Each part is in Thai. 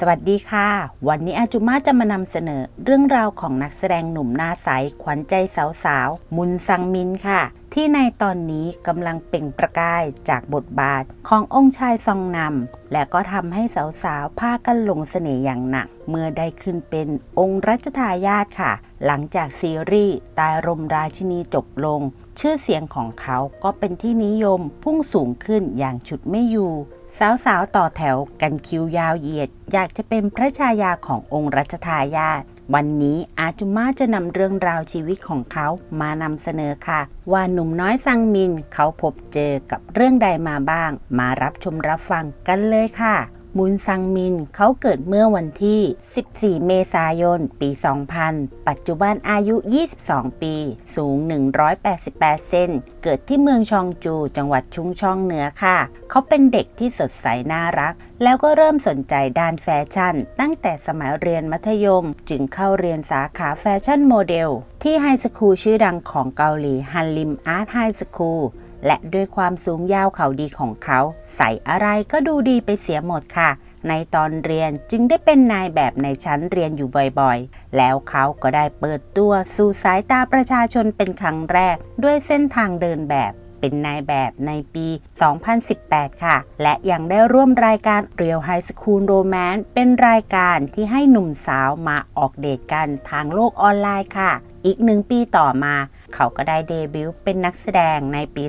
สวัสดีค่ะ วันนี้อาจุมาจะมานำเสนอเรื่องราวของนักแสดงหนุ่มหน้าใส ขวัญใจสาวๆ มุนซังมินค่ะ ที่ในตอนนี้กำลังเปล่งประกายจากบทบาทขององค์ชายซองนำและก็ทำให้สาวๆพากันหลงเสน่ห์อย่างหนัก เมื่อได้ขึ้นเป็นองค์รัชทายาทค่ะ หลังจากซีรีส์ตายรมราชินีจบลง ชื่อเสียงของเขาก็เป็นที่นิยมพุ่งสูงขึ้นอย่างฉุดไม่อยู่ สาวๆ ต่อแถวกันคิวยาวเหยียด อยากจะเป็นพระชายาขององค์รัชทายาทวันนี้อาจุมาจะนำเรื่องราวชีวิตของเขามานำเสนอค่ะ ว่าหนุ่มน้อยซังมินเขาพบเจอกับเรื่องใดมาบ้าง มารับชมรับฟังกันเลยค่ะ มุนซังมิน เขาเกิดเมื่อวันที่ 14 เมษายน ปี 2000 ปัจจุบันอายุ 22 ปี สูง 188 เซน เกิดที่เมืองชองจู จังหวัดชุงช่องเหนือค่ะ เขาเป็นเด็กที่สดใสน่ารัก แล้วก็เริ่มสนใจด้านแฟชั่น ตั้งแต่สมัยเรียนมัธยม จึงเข้าเรียนสาขาแฟชั่นโมเดล ที่ไฮสคูลชื่อดังของเกาหลีฮันลิมอาร์ตไฮสคูล และด้วยความสูงยาวเขาดีของเขา ใส่อะไรก็ดูดีไปเสียหมดค่ะ ในตอนเรียนจึงได้เป็นนายแบบในชั้นเรียนอยู่บ่อยๆ แล้วเขาก็ได้เปิดตัวสู่สายตาประชาชนเป็นครั้งแรก ด้วยเส้นทางเดินแบบเป็นนายแบบในปี 2018 ค่ะ และยังได้ร่วมรายการ Real High School Romance เป็นรายการที่ให้หนุ่มสาวมาออกเดทกันทางโลกออนไลน์ค่ะ อีกหนึ่งปีต่อมา เขาก็ได้เดบิวต์เป็นนักแสดงในปี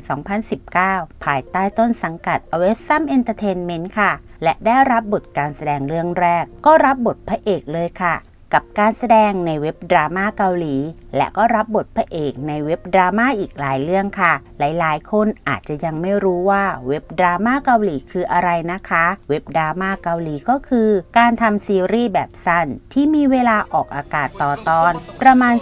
2019 ภายใต้ต้นสังกัด a w e s o m Entertainment ค่ะ และได้รับบทการแสดงเรื่องแรก ก็รับบทพระเอกเลยค่ะ กับการแสดงในเว็บดราม่าเกาหลี และก็รับบทพระเอกในเว็บดราม่าอีกหลายเรื่องค่ะ หลายๆ คนอาจจะยังไม่รู้ว่าเว็บดราม่าเกาหลีคืออะไรนะคะ เว็บดราม่าเกาหลีก็คือ การทำซีรีส์แบบสั้นที่มีเวลาออกอากาศต่อตอน ประมาณ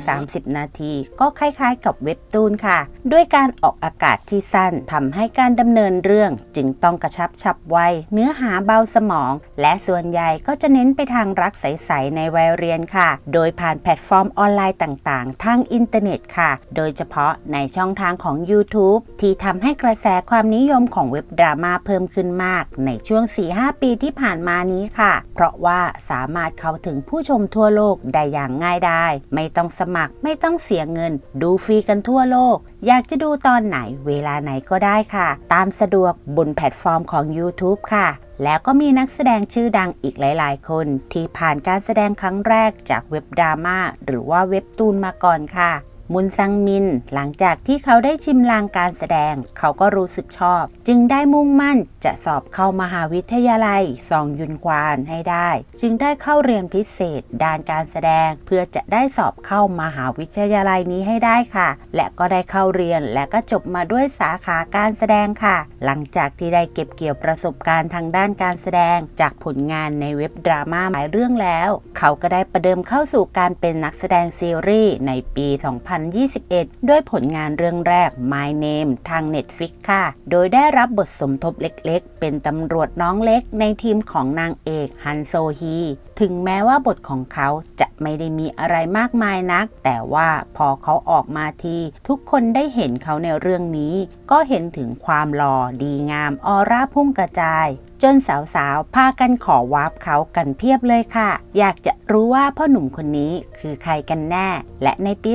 10-30 นาที ก็คล้ายๆ กับเว็บตูนค่ะ ด้วยการออกอากาศที่สั้นทำให้การดำเนินเรื่อง จึงต้องกระชับฉับไวเนื้อหาเบาสมอง และส่วนใหญ่ก็จะเน้นไปทางรักใสๆในวัยเรียนค่ะ โดยผ่านแพลตฟอร์มออนไลน์ต่างๆทางอินเทอร์เน็ตค่ะ โดยเฉพาะในช่องทางของ YouTube ที่ทำให้กระแสความนิยมของเว็บดราม่าเพิ่มขึ้นมาก ในช่วง 4-5 ปีที่ผ่านมานี้ค่ะ เพราะว่าสามารถเข้าถึงผู้ชมทั่วโลกได้อย่างง่ายดายไม่ต้องสมัครไม่ต้องเสียเงิน ดูฟรีกันทั่วโลก อยากจะดูตอนไหนเวลาไหนก็ได้ค่ะ ตามสะดวกบนแพลตฟอร์มของ YouTube ค่ะ แล้วก็มีนักแสดงชื่อดังอีกหลาย ๆ คน ที่ผ่านการแสดงครั้งแรกจากเว็บดราม่าหรือว่าเว็บตูนมาก่อนค่ะ มุนซังมิน หลังจากที่เขาได้ชิมลางการแสดง เขาก็รู้สึกชอบ จึงได้มุ่งมั่นจะสอบเข้ามหาวิทยาลัยซองยุนควานให้ได้ จึงได้เข้าเรียนพิเศษด้านการแสดง เพื่อจะได้สอบเข้ามหาวิทยาลัยนี้ให้ได้ค่ะ และก็ได้เข้าเรียนและก็จบมาด้วยสาขาการแสดงค่ะ หลังจากที่ได้เก็บเกี่ยวประสบการณ์ทางด้านการแสดง จากผลงานในเว็บดราม่าหลายเรื่องแล้ว เขาก็ได้ประเดิมเข้าสู่การเป็นนักแสดงซีรีส์ในปี 2 0 2021 ด้วยผลงานเรื่องแรก My Name ทาง Netflix ค่ะ โดยได้รับบทสมทบเล็กๆ เป็นตำรวจน้องเล็กในทีมของนางเอกฮันโซฮี ถึงแม้ว่าบทของเขาจะไม่ได้มีอะไรมากมายนัก แต่ว่าพอเขาออกมาที ทุกคนได้เห็นเขาในเรื่องนี้ ก็เห็นถึงความหล่อดีงามออร่าพุ่งกระจาย จนสาวๆพากันขอวาร์ปเขากันเพียบเลยค่ะ อยากจะรู้ว่าพ่อหนุ่มคนนี้คือใครกันแน่ และในปี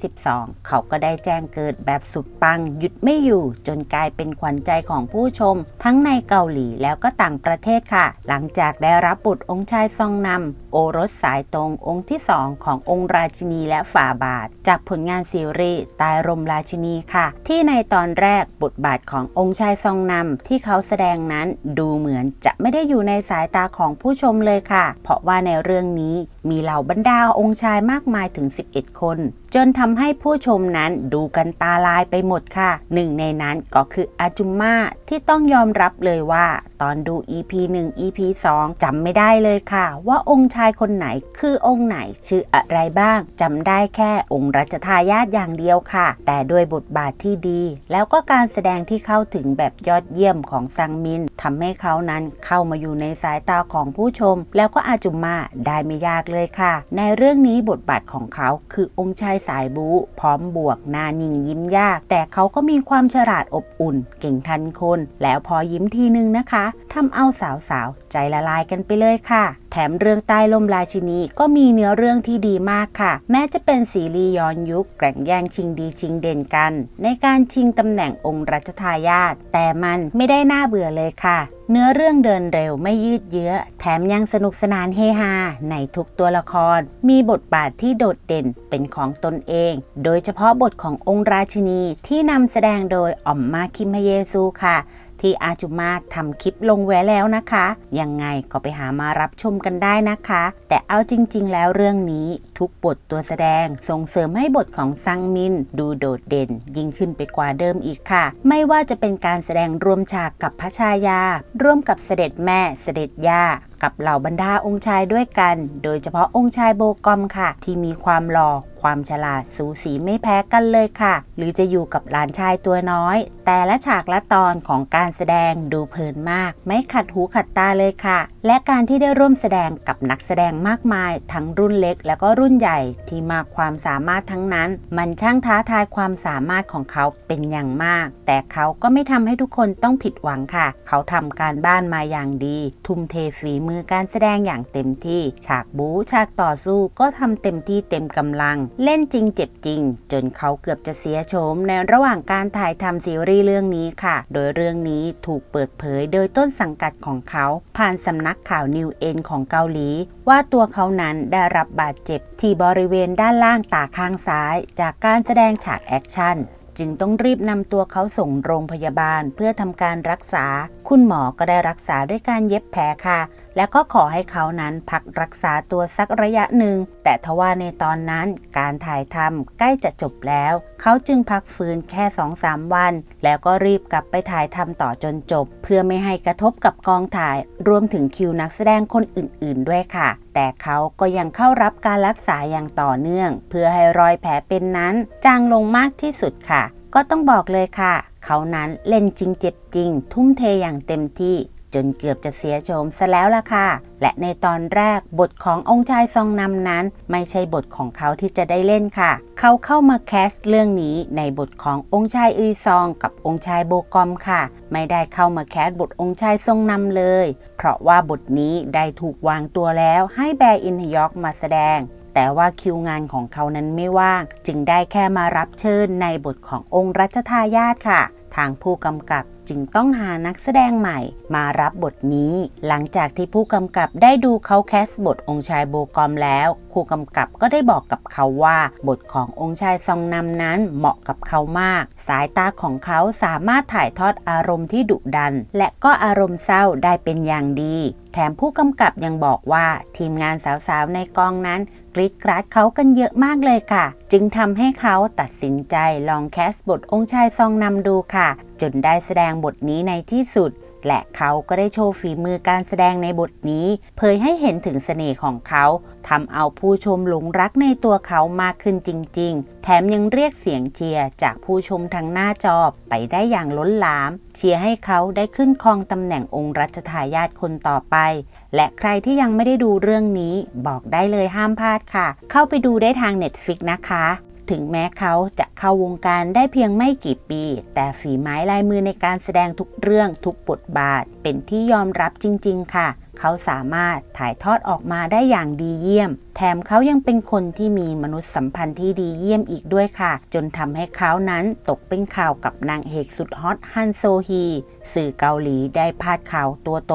2022 เขาก็ได้แจ้งเกิดแบบสุดปังหยุดไม่อยู่จนกลายเป็นขวัญใจของผู้ชม ทั้งในเกาหลีแล้วก็ต่างประเทศค่ะ หลังจากได้รับบทองค์ชายซองนำโอรสสายตรงองค์ที่ 2 ขององค์ราชินีและฝ่าบาท จากผลงานซีรีส์ตายรมราชินีค่ะ ที่ในตอนแรกบทบาทขององค์ชายซองนำที่เขาแสดงนั้นดูเหมือนจะไม่ได้อยู่ในสายตาของผู้ชมเลยค่ะ เพราะว่าในเรื่องนี้ มีเหล่าบรรดาองค์ชายมากมายถึง 11 คน จนทำให้ผู้ชมนั้นดูกันตาลายไปหมดค่ะ หนึ่งในนั้นก็คืออาจุมมาที่ต้องยอมรับเลยว่า ตอนดู EP 1 EP 2จำไม่ได้เลยค่ะ ว่าองค์ชายคนไหนคือองค์ไหนชื่ออะไรบ้างจำได้แค่องค์รัชทายาทอย่างเดียวค่ะ แต่ด้วยบทบาทที่ดี แล้วก็การแสดงที่เข้าถึงแบบยอดเยี่ยมของซังมินทำให้เขานั้นเข้ามาอยู่ในสายตาของผู้ชม แล้วก็อาจุมมาได้ไม่ยากเลยค่ะ ในเรื่องนี้บทบาทของเขาคือองค์ชายสายบูพร้อมบวกหนานิ่งยิ้มยาก แต่เขาก็มีความฉลาดอบอุ่น เก่งทันคน แล้วพอยิ้มทีนึงนะคะทำเอาสาวๆ ใจละลายกันไปเลยค่ะแถมเรื่องใต้ลมราชินีก็มีเนื้อเรื่องที่ดีมากค่ะ แม้จะเป็นซีรีส์ย้อนยุคแกร่งแย่งชิงดีชิงเด่นกัน ในการชิงตำแหน่งองค์รัชทายาทแต่มันไม่ได้น่าเบื่อเลยค่ะเนื้อเรื่องเดินเร็วไม่ยืดเยื้อ แถมยังสนุกสนานเฮฮาในทุกตัวละคร มีบทบาทที่โดดเด่นเป็นของตนเอง โดยเฉพาะบทขององค์ราชินีที่นำแสดงโดยอ่อมมาคิมฮเยซูค่ะ ที่อาจุมาทำคลิปลงไว้แล้วนะคะ ยังไงก็ไปหามารับชมกันได้นะคะ แต่เอาจริง ๆ แล้วเรื่องนี้ทุกบทตัวแสดงส่งเสริมให้บทของซังมิน ดูโดดเด่น ยิ่งขึ้นไปกว่าเดิมอีกค่ะ ไม่ว่าจะเป็นการแสดงรวมฉากกับพระชายา ร่วมกับเสด็จแม่เสด็จย่ากับเหล่าบรรดาองค์ชายด้วยกัน โดยเฉพาะองค์ชายโบกอมค่ะ ที่มีความหล่อ ความฉลาดสูสีไม่แพ้กันเลยค่ะ หรือจะอยู่กับหลานชายตัวน้อย แต่ละฉากละตอนของการแสดงดูเพลินมาก ไม่ขัดหูขัดตาเลยค่ะ และการที่ได้ร่วมแสดงกับนักแสดงมากมาย ทั้งรุ่นเล็กแล้วก็รุ่นใหญ่ที่มากความสามารถทั้งนั้น มันช่างท้าทายความสามารถของเขาเป็นอย่างมาก แต่เขาก็ไม่ทำให้ทุกคนต้องผิดหวังค่ะ เขาทำการบ้านมาอย่างดี ทุ่มเทฝีมือการแสดงอย่างเต็มที่ ฉากบู๊ฉากต่อสู้ก็ทำเต็มที่เต็มกำลังเล่นจริงเจ็บจริง จนเขาเกือบจะเสียโฉมในระหว่างการถ่ายทำซีรีส์เรื่องนี้ค่ะ โดยเรื่องนี้ถูกเปิดเผยโดยต้นสังกัดของเขา ผ่านสำนักข่าวนิวเอ็นของเกาหลี ว่าตัวเขานั้นได้รับบาดเจ็บที่บริเวณด้านล่างตาข้างซ้าย จากการแสดงฉากแอคชั่นจึงต้องรีบนำตัวเขาส่งโรงพยาบาลเพื่อทำการรักษา คุณหมอก็ได้รักษาด้วยการเย็บแผลค่ะและก็ขอให้เขานั้นพักรักษาตัวสักระยะหนึ่ง แต่ทว่าในตอนนั้นการถ่ายทำใกล้จะจบแล้ว เขาจึงพักฟื้นแค่2-3วัน แล้วก็รีบกลับไปถ่ายทำต่อจนจบ เพื่อไม่ให้กระทบกับกองถ่าย รวมถึงคิวนักแสดงคนอื่น ๆ ด้วยค่ะ แต่เขาก็ยังเข้ารับการรักษาอย่างต่อเนื่อง เพื่อให้รอยแผลเป็นนั้น จางลงมากที่สุดค่ะ ก็ต้องบอกเลยค่ะ เขานั้นเล่นจริงเจ็บจริง ทุ่มเทอย่างเต็มที่ จนเกือบจะเสียโฉมซะแล้วล่ะค่ะ และในตอนแรกบทขององค์ชายซองนำนั้น ไม่ใช่บทของเขาที่จะได้เล่นค่ะ เขาเข้ามาแคสเรื่องนี้ในบทขององค์ชายอุยซอง กับองค์ชายโบกอมค่ะ ไม่ได้เข้ามาแคสบทองค์ชายทรงนำเลย เพราะว่าบทนี้ได้ถูกวางตัวแล้วให้แบร์อินฮยอกมาแสดงแต่ว่าคิวงานของเขานั้นไม่ว่าง จึงได้แค่มารับเชิญในบทขององค์รัชทายาทค่ะ ทางผู้กำกับจึงต้องหานักแสดงใหม่มารับบทนี้ หลังจากที่ผู้กำกับได้ดูเขาแคสบทองค์ชายโบกอมแล้วผู้กำกับก็ได้บอกกับเขาว่า บทขององค์ชายซองนำนั้นเหมาะกับเขามาก สายตาของเขาสามารถถ่ายทอดอารมณ์ที่ดุดัน และก็อารมณ์เศร้าได้เป็นอย่างดี แถมผู้กำกับยังบอกว่าทีมงานสาวๆในกองนั้น กรีดกราดเขากันเยอะมากเลยค่ะ จึงทำให้เขาตัดสินใจลองแคสบทองค์ชายซองนำดูค่ะ จนได้แสดงบทนี้ในที่สุด และเขาก็ได้โชว์ฝีมือการแสดงในบทนี้ เผยให้เห็นถึงเสน่ห์ของเขาทำเอาผู้ชมหลงรักในตัวเขามากขึ้นจริง ๆ แถมยังเรียกเสียงเชียร์จากผู้ชมทางหน้าจอไปได้อย่างล้นหลาม เชียร์ให้เขาได้ขึ้นครองตำแหน่งองค์รัชทายาทคนต่อไป และใครที่ยังไม่ได้ดูเรื่องนี้ บอกได้เลยห้ามพลาดค่ะ เข้าไปดูได้ทาง Netflix นะคะ ถึงแม้เขาจะเข้าวงการได้เพียงไม่กี่ปี แต่ฝีไม้ลายมือในการแสดงทุกเรื่องทุกบทบาท เป็นที่ยอมรับจริง ๆ ค่ะ เขาสามารถถ่ายทอดออกมาได้อย่างดีเยี่ยม แถมเขายังเป็นคนที่มีมนุษยสัมพันธ์ที่ดีเยี่ยมอีกด้วยค่ะ จนทำให้เขานั้นตกเป็นข่าวกับนางเอกสุดฮอตฮันโซฮี สื่อเกาหลีได้พาดข่าวตัวโต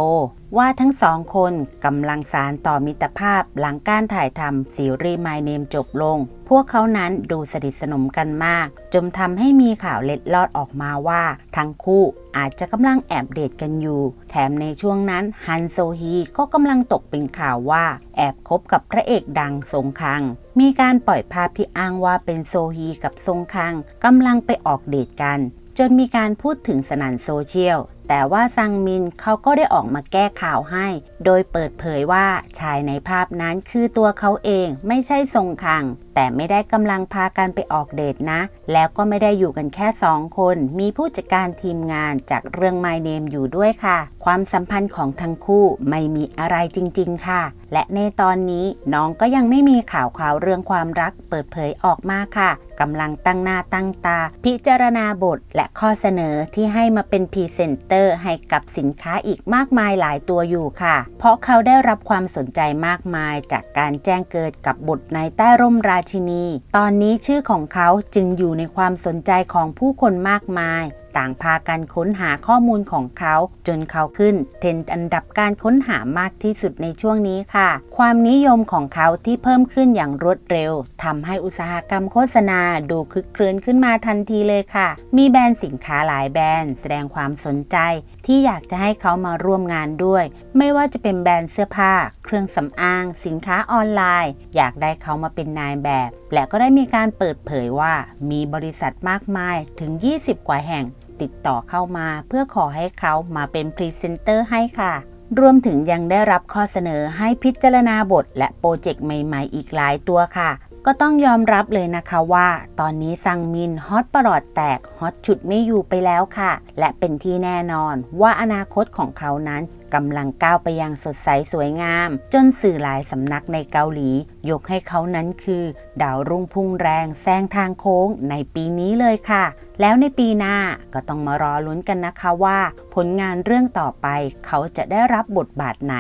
ว่าทั้งสองคนกำลังสารต่อมิตรภาพหลังการถ่ายทำซีรีส์ My Name จบลง พวกเขานั้นดูสนิทสนมกันมาก จนทำให้มีข่าวเล็ดลอดออกมาว่า ทั้งคู่อาจจะกำลังแอบเดทกันอยู่ แถมในช่วงนั้นฮันโซฮีก็กำลังตกเป็นข่าวว่า แอบคบกับพระเอกดังทรงคัง มีการปล่อยภาพที่อ้างว่าเป็นโซฮีกับทรงคังกำลังไปออกเดทกัน จนมีการพูดถึงสนั่นโซเชียล แต่ว่าซังมินเขาก็ได้ออกมาแก้ข่าวให้ โดยเปิดเผยว่าชายในภาพนั้นคือตัวเขาเองไม่ใช่ทรงคัง แต่ไม่ได้กำลังพากันไปออกเดทนะ แล้วก็ไม่ได้อยู่กันแค่สองคน มีผู้จัดการทีมงานจากเรื่อง My Name อยู่ด้วยค่ะ ความสัมพันธ์ของทั้งคู่ไม่มีอะไรจริง ๆ ค่ะ และในตอนนี้น้องก็ยังไม่มีข่าวข่าวเรื่องความรักเปิดเผยออกมาค่ะกำลังตั้งหน้าตั้งตา พิจารณาบทและข้อเสนอที่ให้มาเป็นพรีเซนเตอร์ให้กับสินค้าอีกมากมายหลายตัวอยู่ค่ะ เพราะเขาได้รับความสนใจมากมายจากการแจ้งเกิดกับบทในใต้ร่มราชินี ตอนนี้ชื่อของเขาจึงอยู่ในความสนใจของผู้คนมากมาย ต่างพากันค้นหาข้อมูลของเขา จนเขาขึ้น เทรนด์อันดับการค้นหามากที่สุดในช่วงนี้ค่ะ ความนิยมของเขาที่เพิ่มขึ้นอย่างรวดเร็วทำให้อุตสาหกรรมโฆษณาดูคึกครื้นขึ้นมาทันทีเลยค่ะ มีแบรนด์สินค้าหลายแบรนด์ แสดงความสนใจ ที่อยากจะให้เขามาร่วมงานด้วย ไม่ว่าจะเป็นแบรนด์เสื้อผ้า เครื่องสำอาง สินค้าออนไลน์ อยากได้เขามาเป็นนายแบบ และก็ได้มีการเปิดเผยว่ามีบริษัทมากมายถึง 20 กว่าแห่ง ติดต่อเข้ามาเพื่อขอให้เขามาเป็นพรีเซนเตอร์ให้ค่ะ รวมถึงยังได้รับข้อเสนอให้พิจารณาบท และโปรเจกต์ใหม่ๆ อีกหลายตัวค่ะก็ต้องยอมรับเลยนะคะว่า ตอนนี้ซังมินฮอตประหลอดแตกฮอตฉุดไม่อยู่ไปแล้วค่ะ และเป็นที่แน่นอนว่าอนาคตของเขานั้นกำลังก้าวไปยังสดใสสวยงาม จนสื่อหลายสำนักในเกาหลี ยกให้เขานั้นคือ ดาวรุ่งพุ่งแรงแซงทางโค้งในปีนี้เลยค่ะ แล้วในปีหน้าก็ต้องมารอลุ้นกันนะคะว่า ผลงานเรื่องต่อไปเขาจะได้รับบทบาทไหน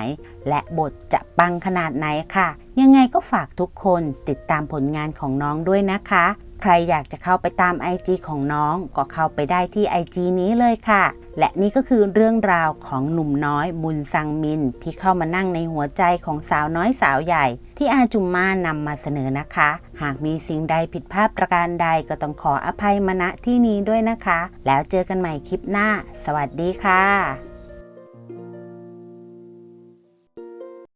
และบทจะปังขนาดไหนค่ะ ยังไงก็ฝากทุกคนติดตามผลงานของน้องด้วยนะคะ ใครอยากจะเข้าไปตาม IG ของน้องก็เข้าไปได้ที่ IG นี้เลยค่ะ และนี่ก็คือเรื่องราวของหนุ่มน้อยมุนซังมิน ที่เข้ามานั่งในหัวใจของสาวน้อยสาวใหญ่ ที่อาจุมมานำมาเสนอนะคะ หากมีสิ่งใดผิดพลาดประการใดก็ต้องขออภัยมาณที่นี้ด้วยนะคะ แล้วเจอกันใหม่คลิปหน้า สวัสดีค่ะ